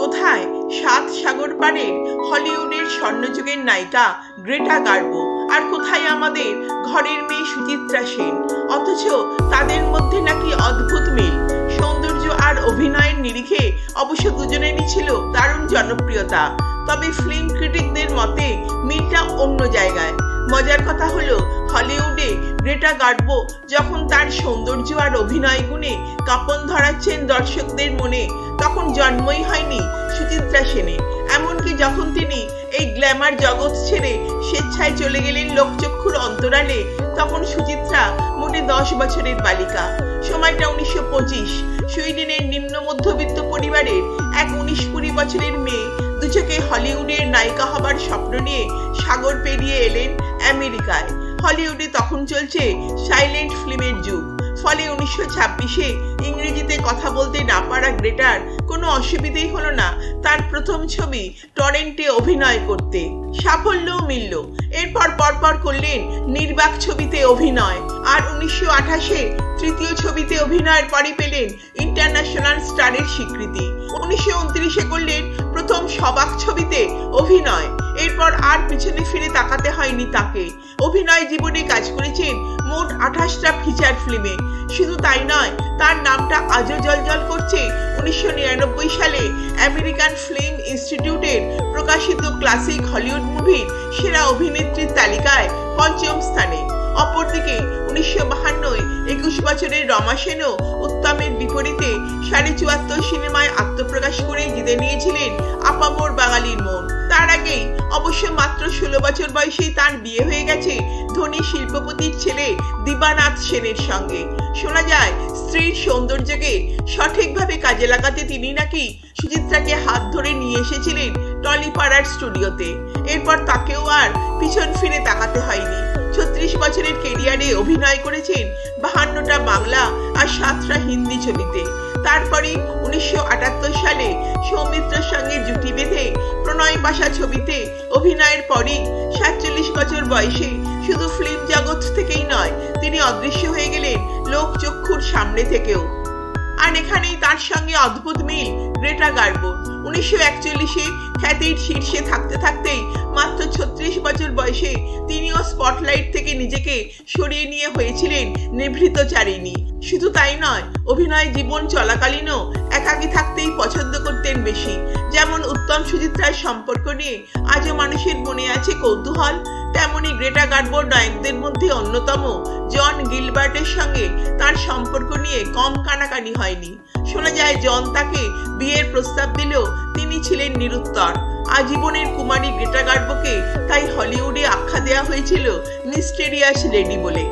কোথায়? সাত সাগর পারের হলিউডের স্বর্ণযুগের নায়িকা গ্রেটা গার্বো। আর কোথায় আমাদের ঘরের মেয়ে সুচিত্রা সেন? অথচ তাদের মধ্যে নাকি অদ্ভুত মিল। সৌন্দর্য আর অভিনয়ের নিরিখে অবশ্য দুজনেরই ছিল দারুণ জনপ্রিয়তা। তবে ফিল্ম ক্রিটিকদের মতে মিলটা অন্য জায়গায়। মজার কথা হলো, হলিউডে গ্রেটা গার্বো যখন তার সৌন্দর্য আর অভিনয় গুণে কাপন ধরাচ্ছেন দর্শকদের মনে, তখন জন্মই হয়নি সুচিত্রা সেনে এমনকি যখন তিনি এই গ্ল্যামার জগৎ ছেড়ে স্বেচ্ছায় চলে গেলেন লোকচক্ষুর অন্তরালে, তখন সুচিত্রা মোটে দশ বছরের বালিকা। সময়টা উনিশশো পঁচিশ। সুইডেনের নিম্ন মধ্যবিত্ত পরিবারের এক উনিশ কুড়ি বছরের মেয়ে দুচোখে হলিউডের নায়িকা হবার স্বপ্ন নিয়ে সাগর পেরিয়ে এলেন আমেরিকায়। হলিউডে তখন চলছে সাইলেন্ট ফিল্মের যুগ। ফলে উনিশশো ছাব্বিশে ইংরেজিতে কথা বলতে না পারা গ্রেটার কোনো অসুবিধেই হলো না তার প্রথম ছবি টরেন্টে অভিনয় করতে। সাফল্যও মিলল। পরপর করলেন নির্বাক ছবিতে অভিনয়। আর উনিশশো আঠাশে তৃতীয় ছবিতে অভিনয়ের পরই পেলেন ইন্টারন্যাশনাল স্টারের স্বীকৃতি। উনিশশো উনত্রিশে করলেন প্রথম সবাক ছবিতে অভিনয়। এরপর আর পিছনে ফিরে তাকাতে হয়নি তাকে। অভিনয় জীবনে কাজ করেছেন মোট আঠাশটা ফিচার ফিল্মে শুধু তাই নয়, তার নামটা আজও জলজল করছে। উনিশশো নিরানব্বই সালে আমেরিকান ফিল্ম ইনস্টিটিউটের প্রকাশিত ক্লাসিক হলিউড মুভির সেরা অভিনেত্রীর তালিকায় পঞ্চম স্থানে। অপরদিকে, উনিশশো বাহান্নয় একুশ বছরের রমা সেনও উত্তমের বিপরীতে সাড়ে চুয়াত্তর সিনেমায় আত্মপ্রকাশ করে জিতে নিয়েছিলেন আপামোর বাঙালির অবশ্য মাত্র ষোলো বছর বয়সেই তার বিয়ে হয়ে গেছে ধনী শিল্পপতির ছেলে দিবানাথ সেনের সঙ্গে। শোনা যায়, স্ত্রীর সৌন্দর্যকে সঠিকভাবে কাজে লাগাতে তিনি নাকি সুচিত্রাকে হাত ধরে নিয়ে এসেছিলেন টলিপাড়ার স্টুডিওতে। এরপর তাকেও আর পিছন ফিরে তাকাতে হয়নি। ছত্রিশ বছরের কেরিয়ারে অভিনয় করেছেন বাহান্নটা বাংলা আর সাতটা হিন্দি ছবিতে। তারপরে উনিশশো আটাত্তর সালে সৌমিত্রের সঙ্গে জুটি বেঁধে প্রণয় বাসা ছবিতে অভিনয়ের পরই সাতচল্লিশ বছর বয়সে শুধু ফিল্ম জগৎ থেকেই নয়, তিনি অদৃশ্য হয়ে গেলেন লোকচক্ষুর সামনে থেকেও। আর এখানেই তার সঙ্গে অদ্ভুত মিল গ্রেটা গার্বো উনিশশো একচল্লিশে খ্যাতির শীর্ষে থাকতে থাকতেই থেকে নিজেকে সরিয়ে নিয়ে হয়েছিলেন নিভৃতচারিণী শুধু তাই নয়, অভিনয় জীবন চলাকালীনও একাকী থাকতেই পছন্দ করতেন বেশি। যেমন উত্তম সুচিত্রার সম্পর্ক নিয়ে আজও মানুষের মনে আছে কৌতূহল, তেমনি গ্রেটা গার্বোর নায়কদের মধ্যে অন্যতম জন গিলবার্টের সঙ্গে তার সম্পর্ক নিয়ে কম কানাকানি হয়নি। শোনা যায়, জন তাকে বিয়ের প্রস্তাব দিলেও তিনি ছিলেন নিরুত্তর। আজীবনের কুমারী গ্রেটা গার্বকে তাই হলিউডে আখ্যা দেয়া হয়েছিল মিস্টেরিয়াস লেডি বলে।